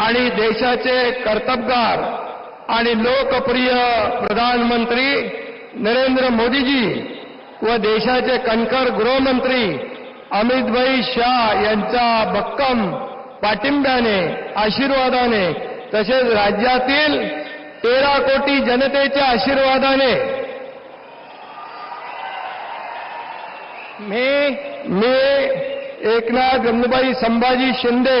आणि देशाचे कर्तबगार आणि लोकप्रिय प्रधानमंत्री नरेंद्र मोदीजी व देशाचे कणकर गृहमंत्री अमितभाई शाह यांच्या भक्कम पाठिंब्याने आशीर्वादाने तसेच राज्यातील तेरा कोटी जनतेच्या आशीर्वादाने मी मी एकनाथ गंगूबाई संभाजी शिंदे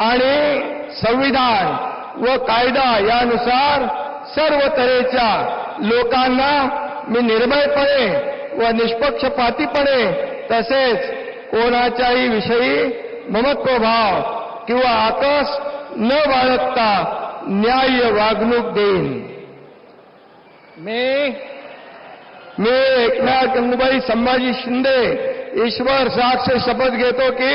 आणि संविधान व कायदा यानुसार सर्व तऱ्हेच्या लोकांना मी निर्भयपणे व निष्पक्षपातीपणे तसेच कोणाच्याही विषयी ममत्वभाव किंवा आकस न बाळगता न्याय्य वागणूक देईन. मी मी एकनाथ गंगूबाई संभाजी शिंदे ईश्वर साक्ष शपथ घेतो की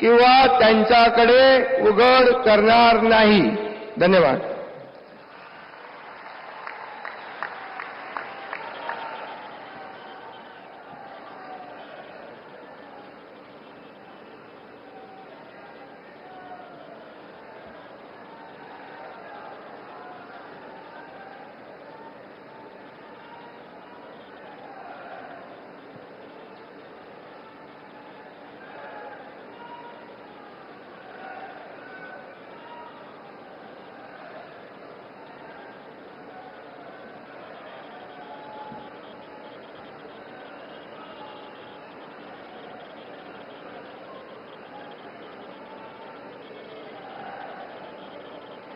किंवा त्यांच्याकडे उघड करणार नाही. धन्यवाद.